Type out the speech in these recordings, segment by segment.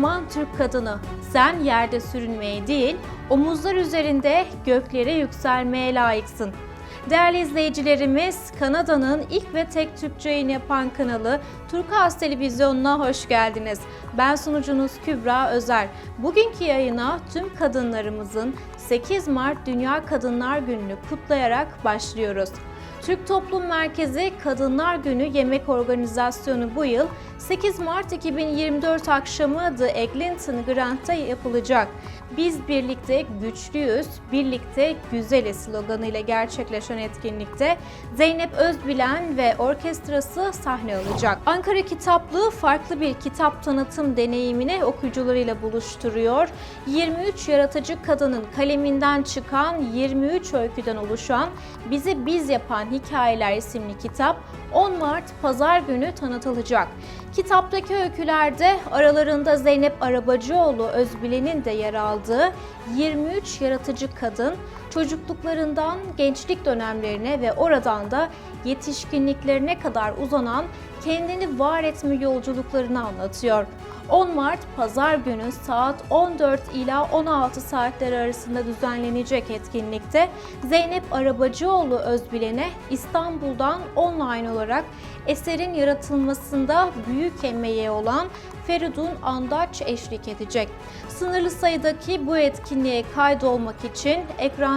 kahraman Türk kadını. Sen yerde sürünmeye değil, omuzlar üzerinde göklere yükselmeye layıksın. Değerli izleyicilerimiz, Kanada'nın ilk ve tek Türkçe yayın yapan kanalı Turkuaz Televizyonu'na hoş geldiniz. Ben sunucunuz Kübra Özer. Bugünkü yayına tüm kadınlarımızın 8 Mart Dünya Kadınlar Günü'nü kutlayarak başlıyoruz. Türk Toplum Merkezi Kadınlar Günü Yemek Organizasyonu bu yıl 8 Mart 2024 akşamı The Eglinton Grant'ta yapılacak. Biz birlikte güçlüyüz, birlikte güzeliz sloganıyla gerçekleşen etkinlikte Zeynep Özbilen ve orkestrası sahne alacak. Ankara Kitaplığı farklı bir kitap tanıtım deneyimini okuyucularıyla buluşturuyor. 23 yaratıcı kadının kaleminden çıkan 23 öyküden oluşan Bizi Biz Yapan Hikayeler isimli kitap 10 Mart Pazar günü tanıtılacak. Kitaptaki öykülerde aralarında Zeynep Arabacıoğlu Özbilen'in de yer aldığı 23 yaratıcı kadın çocukluklarından gençlik dönemlerine ve oradan da yetişkinliklerine kadar uzanan kendini var etme yolculuklarını anlatıyor. 10 Mart Pazar günü saat 14 ila 16 saatler arasında düzenlenecek etkinlikte Zeynep Arabacıoğlu Özbilen'e İstanbul'dan online olarak eserin yaratılmasında büyük emeği olan Feridun Andaç eşlik edecek. Sınırlı sayıdaki bu etkinliğe kaydolmak için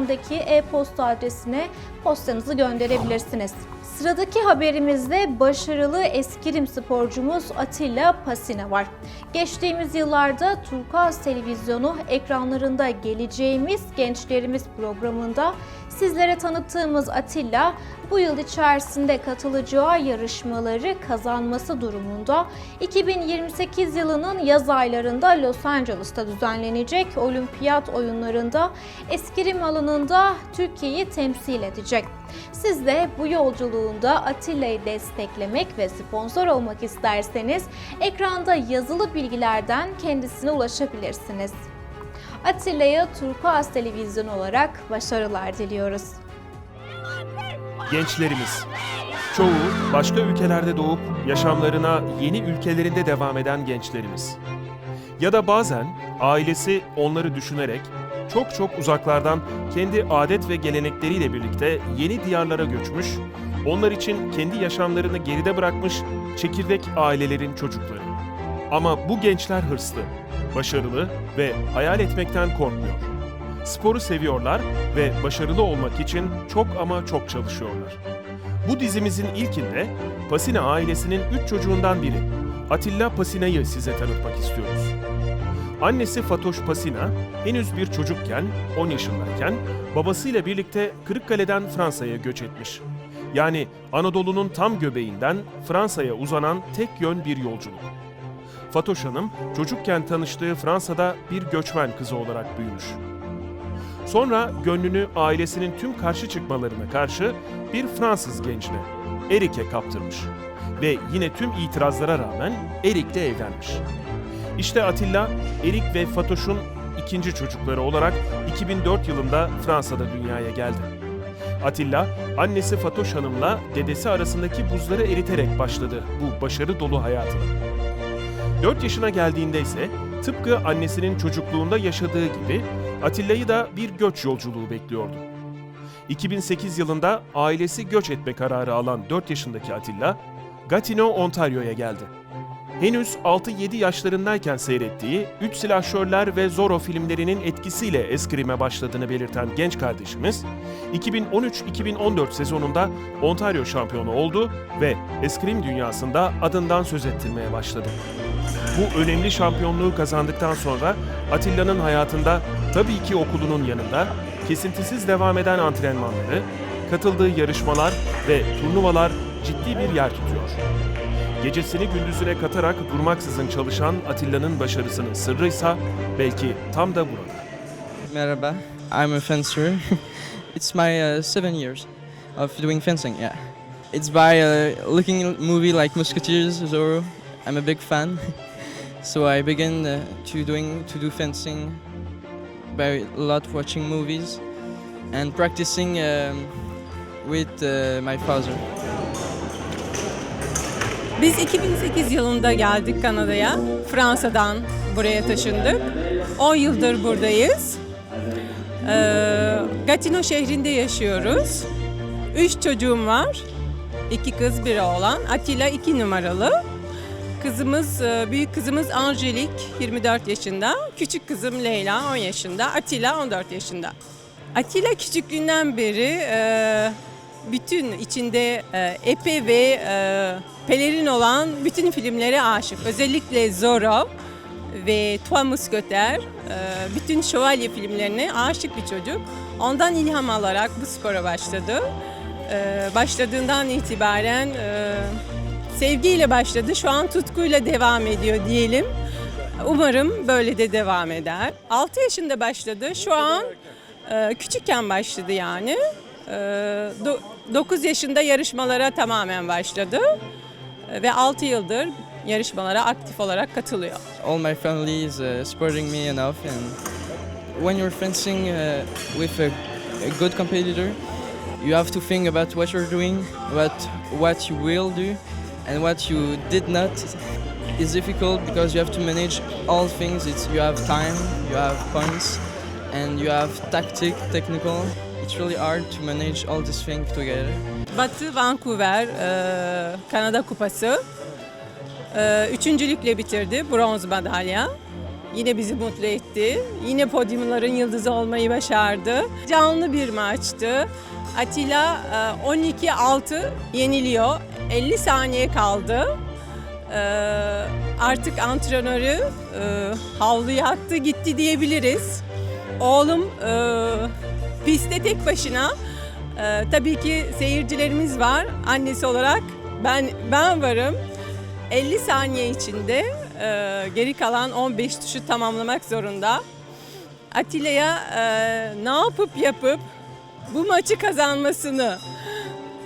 ekrandaki e-posta adresine postanızı gönderebilirsiniz. Sıradaki haberimizde başarılı eskrim sporcumuz Atilla Pasina var. Geçtiğimiz yıllarda Turkuaz Televizyonu ekranlarında Geleceğimiz Gençlerimiz programında sizlere tanıttığımız Atilla bu yıl içerisinde katılacağı yarışmaları kazanması durumunda 2028 yılının yaz aylarında Los Angeles'ta düzenlenecek olimpiyat oyunlarında eskrim alanında Türkiye'yi temsil edecek. Siz de bu yolculuğunda Atilla'yı desteklemek ve sponsor olmak isterseniz ekranda yazılı bilgilerden kendisine ulaşabilirsiniz. Atilla'ya Turkuaz Televizyon olarak başarılar diliyoruz. Gençlerimiz. Çoğu başka ülkelerde doğup yaşamlarına yeni ülkelerinde devam eden gençlerimiz. Ya da bazen ailesi onları düşünerek çok çok uzaklardan kendi adet ve gelenekleriyle birlikte yeni diyarlara göçmüş, onlar için kendi yaşamlarını geride bırakmış çekirdek ailelerin çocukları. Ama bu gençler hırslı, başarılı ve hayal etmekten korkmuyor. Sporu seviyorlar ve başarılı olmak için çok ama çok çalışıyorlar. Bu dizimizin ilkinde Pasina ailesinin üç çocuğundan biri Atilla Pasina'yı size tanıtmak istiyoruz. Annesi Fatoş Pasina henüz bir çocukken, 10 yaşındayken babasıyla birlikte Kırıkkale'den Fransa'ya göç etmiş. Yani Anadolu'nun tam göbeğinden Fransa'ya uzanan tek yön bir yolculuk. Fatoş Hanım çocukken tanıştığı Fransa'da bir göçmen kızı olarak büyümüş. Sonra gönlünü ailesinin tüm karşı çıkmalarına karşı bir Fransız gencine, Erik'e kaptırmış. Ve yine tüm itirazlara rağmen Erik'le evlenmiş. İşte Atilla, Erik ve Fatoş'un ikinci çocukları olarak 2004 yılında Fransa'da dünyaya geldi. Atilla, annesi Fatoş Hanım'la dedesi arasındaki buzları eriterek başladı bu başarı dolu hayatına. 4 yaşına geldiğinde ise tıpkı annesinin çocukluğunda yaşadığı gibi Atilla'yı da bir göç yolculuğu bekliyordu. 2008 yılında ailesi göç etme kararı alan 4 yaşındaki Atilla, Gatineau, Ontario'ya geldi. Henüz 6-7 yaşlarındayken seyrettiği Üç Silahşörler ve Zorro filmlerinin etkisiyle eskrime başladığını belirten genç kardeşimiz, 2013-2014 sezonunda Ontario şampiyonu oldu ve eskrim dünyasında adından söz ettirmeye başladı. Bu önemli şampiyonluğu kazandıktan sonra Atilla'nın hayatında tabii ki okulunun yanında kesintisiz devam eden antrenmanları, katıldığı yarışmalar ve turnuvalar ciddi bir yer tutuyor. Gecesini gündüzüne katarak durmaksızın çalışan Atilla'nın başarısının sırrıysa belki tam da burada. Merhaba, I'm a fencer. it's my uh, seven years of doing fencing. Yeah, it's by uh, looking movie like Musketeers, Zorro. I'm a big fan, so I began uh, to doing to do fencing by a lot watching movies and practicing um, with uh, my father. Biz 2008 yılında geldik Kanada'ya. Fransa'dan buraya taşındık. 10 yıldır buradayız. Ee, Gatineau şehrinde yaşıyoruz. Üç çocuğum var. İki kız, bir oğlan. Atilla iki numaralı. Kızımız, e, büyük kızımız Angelik 24 yaşında. Küçük kızım Leyla 10 yaşında. Atilla 14 yaşında. Atilla küçüklüğünden beri e, bütün içinde e, epe ve e, pelerin olan bütün filmlere aşık. Özellikle Zorro ve Trois Mousquetaires, e, bütün şövalye filmlerine aşık bir çocuk. Ondan ilham alarak bu spora başladı. Başladığından itibaren sevgiyle başladı. Şu an tutkuyla devam ediyor diyelim. Umarım böyle de devam eder. 6 yaşında başladı. Şu an küçükken başladı yani. 9 yaşında yarışmalara tamamen başladı. Ve 6 yıldır yarışmalara aktif olarak katılıyor. All my family is uh, supporting me enough, and when you're fencing uh, with a, a good competitor, you have to think about what you're doing, about what you will do, and what you did not. It's difficult because you have to manage all things. It's you have time, you have points, and you have tactic, technical. It's really hard to manage all these things together. Batı Vancouver e, Kanada Kupası. E, üçüncülükle bitirdi. Bronz madalya. Yine bizi mutlu etti. Yine podyumların yıldızı olmayı başardı. Canlı bir maçtı. Atilla e, 12-6 yeniliyor. 50 saniye kaldı. E, artık antrenörü e, havluya attı gitti diyebiliriz. Oğlum e, pistte tek başına ee, tabii ki seyircilerimiz var. Annesi olarak ben ben varım. 50 saniye içinde e, geri kalan 15 tuşu tamamlamak zorunda. Atilla'ya e, ne yapıp yapıp bu maçı kazanmasını,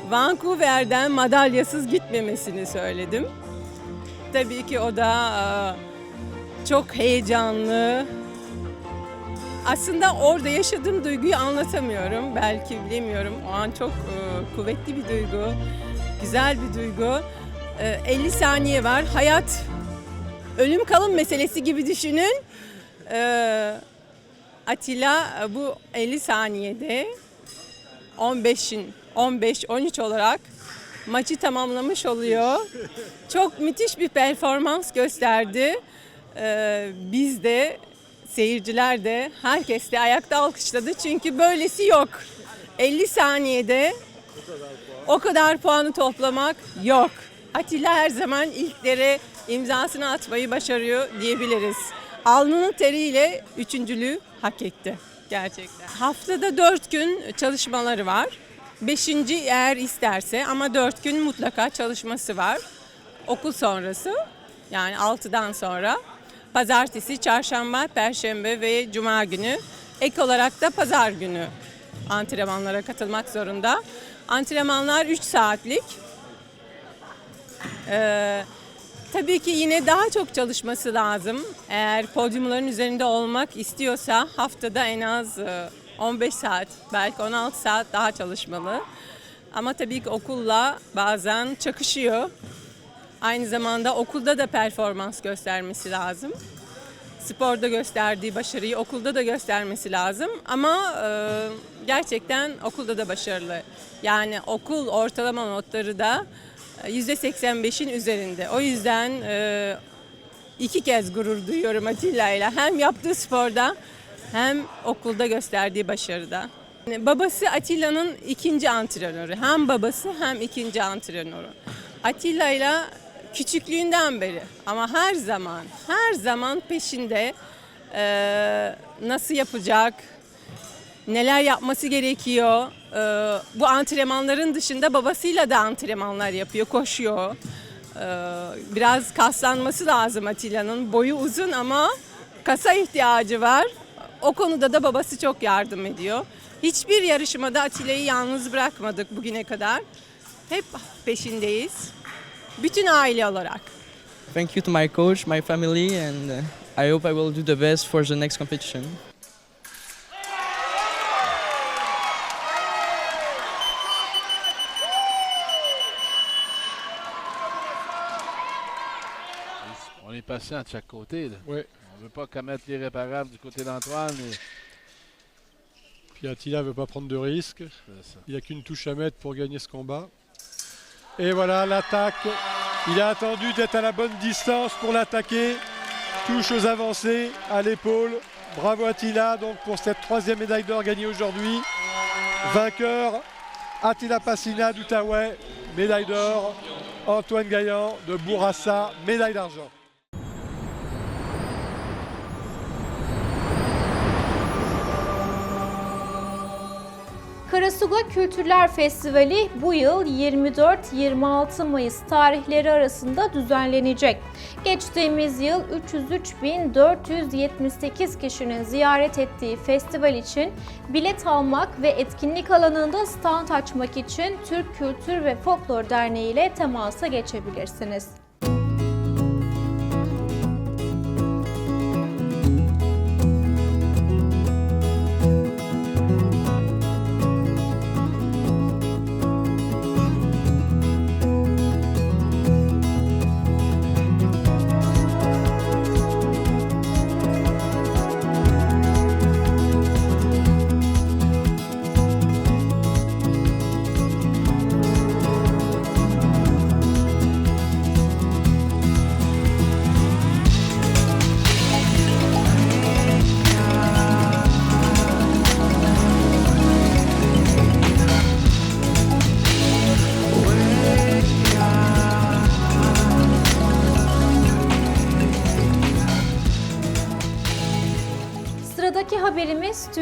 Vancouver'den madalyasız gitmemesini söyledim. Tabii ki o da e, çok heyecanlı, aslında orada yaşadığım duyguyu anlatamıyorum. Belki bilemiyorum. O an çok e, kuvvetli bir duygu. Güzel bir duygu. E, 50 saniye var. Hayat ölüm kalım meselesi gibi düşünün. E, Atilla bu 50 saniyede 15'in 15-13 olarak maçı tamamlamış oluyor. Çok müthiş bir performans gösterdi. E, biz de seyirciler de herkes de ayakta alkışladı çünkü böylesi yok. 50 saniyede o kadar puanı toplamak yok. Atilla her zaman ilklere imzasını atmayı başarıyor diyebiliriz. Alnının teriyle üçüncülüğü hak etti gerçekten. Haftada dört gün çalışmaları var. Beşinci eğer isterse ama dört gün mutlaka çalışması var. Okul sonrası yani 6'dan sonra pazartesi, çarşamba, perşembe ve cuma günü. Ek olarak da pazar günü antrenmanlara katılmak zorunda. Antrenmanlar 3 saatlik. Ee, tabii ki yine daha çok çalışması lazım. Eğer podyumların üzerinde olmak istiyorsa haftada en az e, 15 saat, belki 16 saat daha çalışmalı. Ama tabii ki okulla bazen çakışıyor. Aynı zamanda okulda da performans göstermesi lazım. Sporda gösterdiği başarıyı okulda da göstermesi lazım. Ama e, gerçekten okulda da başarılı. Yani okul ortalama notları da e, %85'in üzerinde. O yüzden e, iki kez gurur duyuyorum Atilla ile. Hem yaptığı sporda hem okulda gösterdiği başarıda. Babası Atilla'nın ikinci antrenörü. Hem babası hem ikinci antrenörü. Atilla ile küçüklüğünden beri ama her zaman her zaman peşinde eee, nasıl yapacak, neler yapması gerekiyor. Eee, bu antrenmanların dışında babasıyla da antrenmanlar yapıyor, koşuyor. Eee, biraz kaslanması lazım Atilla'nın. Boyu uzun ama kasa ihtiyacı var. O konuda da babası çok yardım ediyor. Hiçbir yarışmada Atilla'yı yalnız bırakmadık bugüne kadar. Hep peşindeyiz. Bütün aile olarak. Thank you to my coach, my family, and uh, I hope I will do the best for the next competition. On est patient de chaque côté. Là. Oui. On veut pas commettre l'irréparable du côté d'Antoine. et Puis Attila veut pas prendre de risques. Il n'y a qu'une touche à mettre pour gagner ce combat. Et voilà l'attaque. Il a attendu d'être à la bonne distance pour l'attaquer. Touche aux avancées à l'épaule. Bravo Attila donc pour cette troisième médaille d'or gagnée aujourd'hui. Vainqueur Attila Passina d'Outaouais, médaille d'or. Antoine Gaillan de Bourassa, médaille d'argent. Karasuga Kültürler Festivali bu yıl 24-26 Mayıs tarihleri arasında düzenlenecek. Geçtiğimiz yıl 303.478 kişinin ziyaret ettiği festival için bilet almak ve etkinlik alanında stand açmak için Türk Kültür ve Folklor Derneği ile temasa geçebilirsiniz.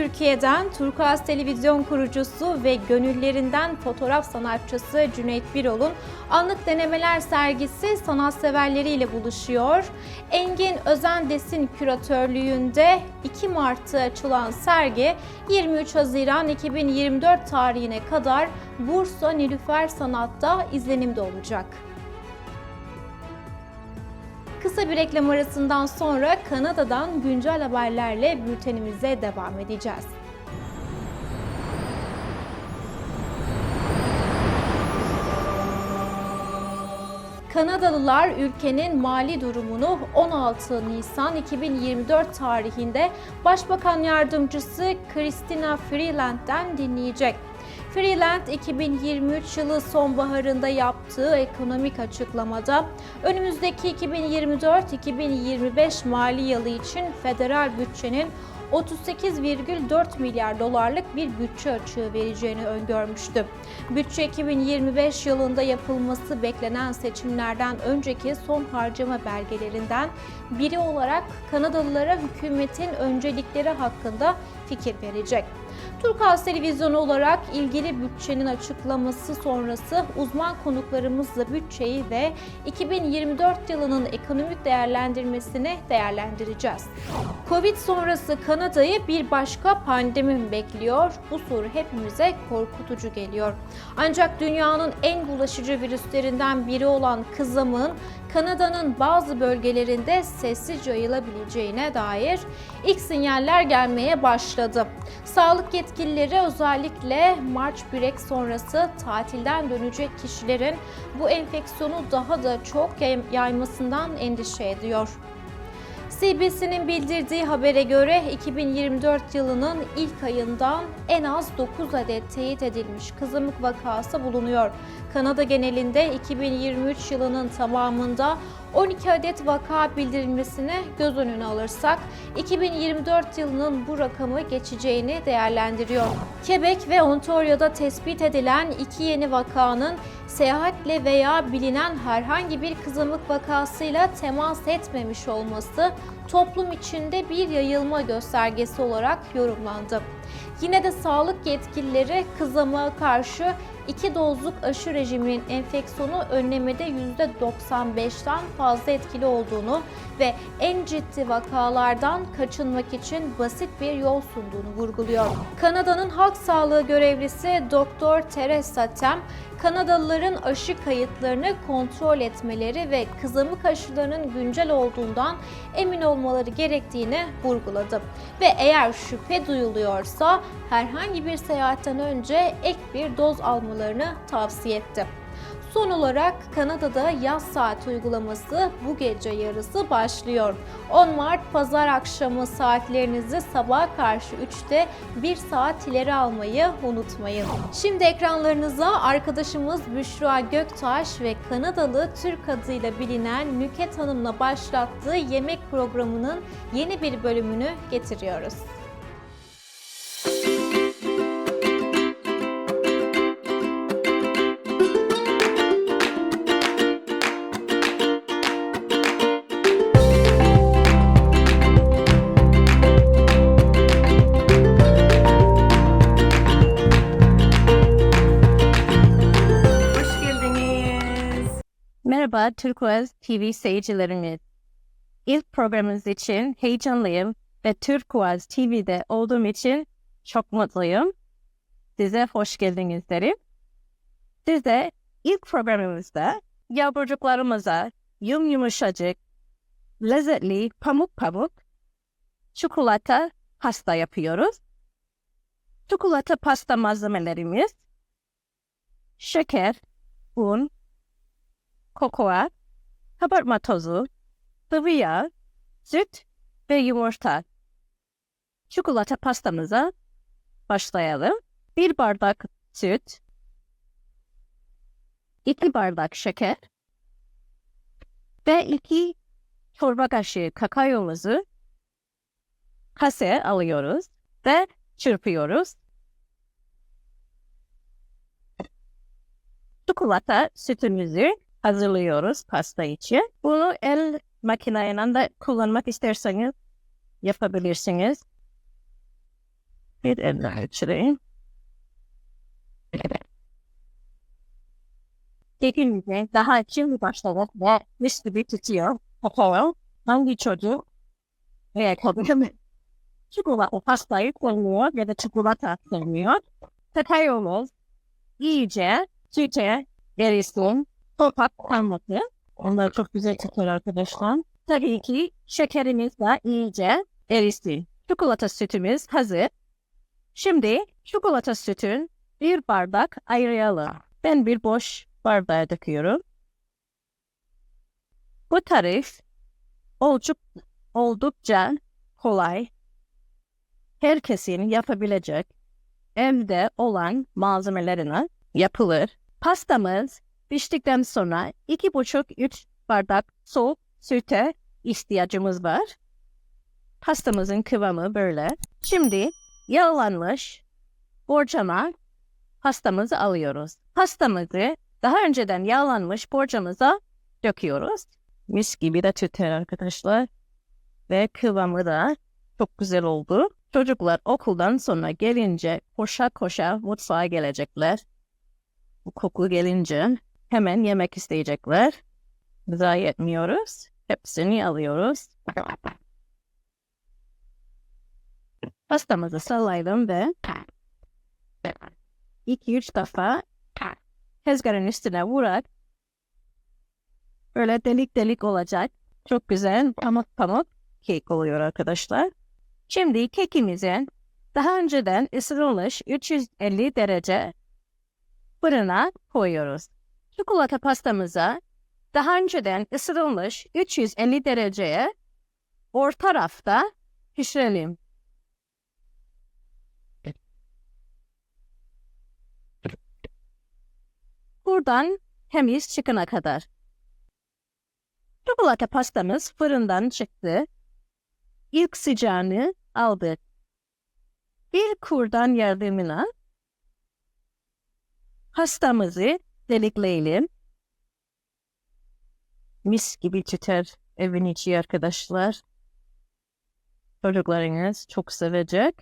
Türkiye'den Turkuaz Televizyon kurucusu ve gönüllerinden fotoğraf sanatçısı Cüneyt Birol'un anlık denemeler sergisi sanatseverleriyle buluşuyor. Engin Özendes'in küratörlüğünde 2 Mart'ta açılan sergi 23 Haziran 2024 tarihine kadar Bursa Nilüfer Sanat'ta izlenimde olacak. Kısa bir reklam arasından sonra Kanada'dan güncel haberlerle bültenimize devam edeceğiz. Kanadalılar ülkenin mali durumunu 16 Nisan 2024 tarihinde Başbakan Yardımcısı Christina Freeland'den dinleyecek. Freeland 2023 yılı sonbaharında yaptığı ekonomik açıklamada önümüzdeki 2024-2025 mali yılı için federal bütçenin 38,4 milyar dolarlık bir bütçe açığı vereceğini öngörmüştü. Bütçe 2025 yılında yapılması beklenen seçimlerden önceki son harcama belgelerinden biri olarak Kanadalılara hükümetin öncelikleri hakkında fikir verecek. Turkuaz Televizyonu olarak ilgili bütçenin açıklaması sonrası uzman konuklarımızla bütçeyi ve 2024 yılının ekonomik değerlendirmesini değerlendireceğiz. Covid sonrası Kanada'yı bir başka pandemi mi bekliyor? Bu soru hepimize korkutucu geliyor. Ancak dünyanın en bulaşıcı virüslerinden biri olan kızamığın Kanada'nın bazı bölgelerinde sessiz yayılabileceğine dair ilk sinyaller gelmeye başladı. Sağlık yetkilileri özellikle March Break sonrası tatilden dönecek kişilerin bu enfeksiyonu daha da çok yay- yaymasından endişe ediyor. CBC'nin bildirdiği habere göre 2024 yılının ilk ayından en az 9 adet teyit edilmiş kızamık vakası bulunuyor. Kanada genelinde 2023 yılının tamamında 12 adet vaka bildirilmesini göz önüne alırsak 2024 yılının bu rakamı geçeceğini değerlendiriyor. Quebec ve Ontario'da tespit edilen iki yeni vakanın seyahatle veya bilinen herhangi bir kızamık vakasıyla temas etmemiş olması toplum içinde bir yayılma göstergesi olarak yorumlandı. Yine de sağlık yetkilileri kızamığa karşı iki dozluk aşı rejiminin enfeksiyonu önlemede %95'ten fazla etkili olduğunu ve en ciddi vakalardan kaçınmak için basit bir yol sunduğunu vurguluyor. Kanada'nın halk sağlığı görevlisi Dr. Teresa Tem, Kanadalıların aşı kayıtlarını kontrol etmeleri ve kızamık aşılarının güncel olduğundan emin olmaları gerektiğini vurguladı. Ve eğer şüphe duyuluyorsa herhangi bir seyahatten önce ek bir doz almalarını tavsiye etti. Son olarak Kanada'da yaz saat uygulaması bu gece yarısı başlıyor. 10 Mart pazar akşamı saatlerinizi sabah karşı 3'te 1 saat ileri almayı unutmayın. Şimdi ekranlarınıza arkadaşımız Büşra Göktaş ve Kanadalı Türk adıyla bilinen Nüket Hanım'la başlattığı yemek programının yeni bir bölümünü getiriyoruz. Merhaba TV seyircilerimiz. İlk programımız için heyecanlıyım ve Turkuaz TV'de olduğum için çok mutluyum. Size hoş geldiniz derim. Size ilk programımızda yavrucuklarımıza yum yumuşacık, lezzetli pamuk pamuk çikolata pasta yapıyoruz. Çikolata pasta malzemelerimiz şeker, un, kokoa, kabartma tozu, sıvı yağ, süt ve yumurta. Çikolata pastamıza başlayalım. Bir bardak süt, iki bardak şeker ve iki çorba kaşığı kakaomuzu kaseye alıyoruz ve çırpıyoruz. çikolata sütümüzü hazırlıyoruz pasta için. Bunu el makineyle de kullanmak isterseniz yapabilirsiniz. Bir elle geçireyim. Dediğimde daha şimdi başladık ve mis gibi tutuyor. Kakao, hangi çocuk veya kadın çikolata pastayı koymuyor ya da çikolata sevmiyor. Kakaomuz iyice süte erisin. Topak kalmadı. Onlar çok güzel çıkıyor arkadaşlar. Tabii ki şekerimiz de iyice erisin. Çikolata sütümüz hazır. Şimdi çikolata sütün bir bardak ayıralım. Ben bir boş bardağa döküyorum. Bu tarif olduk, oldukça kolay. Herkesin yapabilecek evde olan malzemelerine yapılır. Pastamız piştikten sonra 2,5-3 bardak soğuk süte ihtiyacımız var. Pastamızın kıvamı böyle. Şimdi yağlanmış borcama pastamızı alıyoruz. Pastamızı daha önceden yağlanmış borcamıza döküyoruz. Mis gibi de tüter arkadaşlar. Ve kıvamı da çok güzel oldu. Çocuklar okuldan sonra gelince koşa koşa mutfağa gelecekler. Bu koku gelince hemen yemek isteyecekler. Zayi etmiyoruz. Hepsini alıyoruz. Pastamızı sallayalım ve 2-3 defa tezgahın üstüne vurarak böyle delik delik olacak. Çok güzel pamuk pamuk kek oluyor arkadaşlar. Şimdi kekimizin daha önceden ısıtılmış 350 derece fırına koyuyoruz. Çikolata pastamıza daha önceden ısıtılmış 350 dereceye orta rafta pişirelim. Buradan temiz çıkana kadar. Çikolata pastamız fırından çıktı. İlk sıcağını aldık. Bir kurdan yardımıyla pastamızı delikleyelim. Mis gibi tüter evin içi arkadaşlar. Çocuklarınız çok sevecek.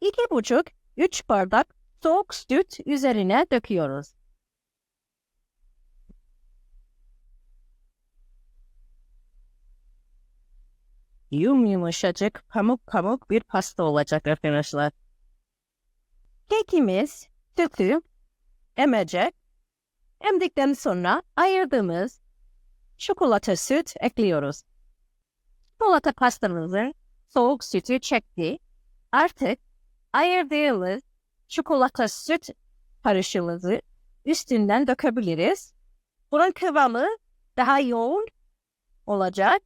İki buçuk, üç bardak soğuk süt üzerine döküyoruz. Yum yumuşacık, pamuk pamuk bir pasta olacak arkadaşlar. Kekimiz sütü emecek. Emdikten sonra ayırdığımız çikolata süt ekliyoruz. Çikolata pastamızın soğuk sütü çekti. Artık ayırdığımız çikolata süt karışımımızı üstünden dökebiliriz. Bunun kıvamı daha yoğun olacak.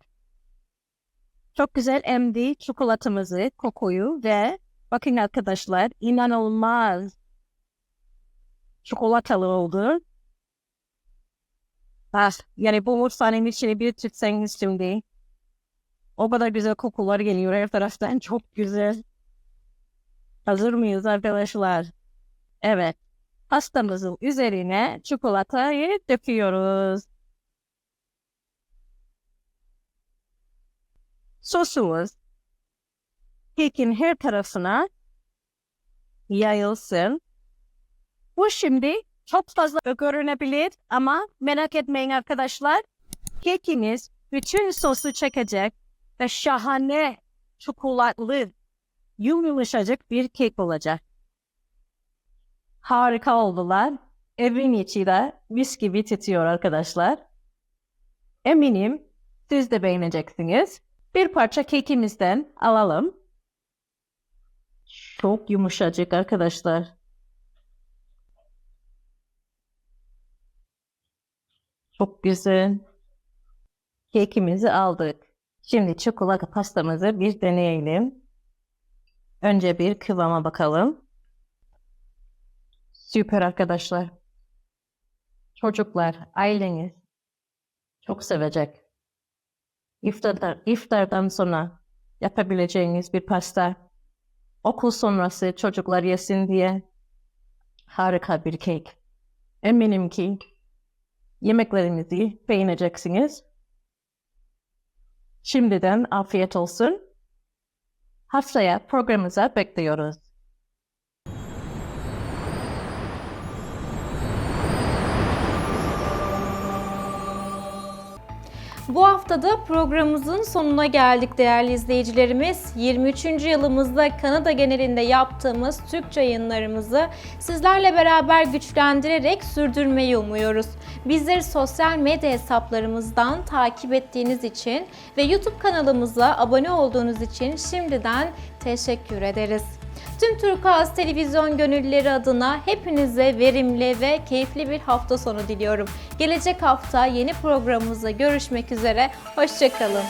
Çok güzel emdi çikolatamızı, kokuyu ve bakın arkadaşlar inanılmaz çikolatalı oldu. Ah, yani bu mutfağın içini bir tutsanız şimdi. O kadar güzel kokular geliyor her taraftan. Çok güzel. Hazır mıyız arkadaşlar? Evet. Pastamızın üzerine çikolatayı döküyoruz. Sosumuz kekin her tarafına yayılsın. Bu şimdi çok fazla görünebilir ama merak etmeyin arkadaşlar. Kekiniz bütün sosu çekecek ve şahane çikolatlı yumuşacık bir kek olacak. Harika oldular. Evin içi de mis gibi titriyor arkadaşlar. Eminim siz de beğeneceksiniz. Bir parça kekimizden alalım. Çok yumuşacık arkadaşlar. Çok güzel. Kekimizi aldık. Şimdi çikolata pastamızı bir deneyelim. Önce bir kıvama bakalım. Süper arkadaşlar. Çocuklar, aileniz çok sevecek. İftardan, iftardan sonra yapabileceğiniz bir pasta. Okul sonrası çocuklar yesin diye harika bir kek. Eminim ki yemeklerinizi beğeneceksiniz. Şimdiden afiyet olsun. Haftaya programımıza bekliyoruz. Bu haftada programımızın sonuna geldik değerli izleyicilerimiz. 23. yılımızda Kanada genelinde yaptığımız Türkçe yayınlarımızı sizlerle beraber güçlendirerek sürdürmeyi umuyoruz. Bizleri sosyal medya hesaplarımızdan takip ettiğiniz için ve YouTube kanalımıza abone olduğunuz için şimdiden teşekkür ederiz. Tüm Turkuaz Televizyon gönüllüleri adına hepinize verimli ve keyifli bir hafta sonu diliyorum. Gelecek hafta yeni programımızda görüşmek üzere. Hoşçakalın.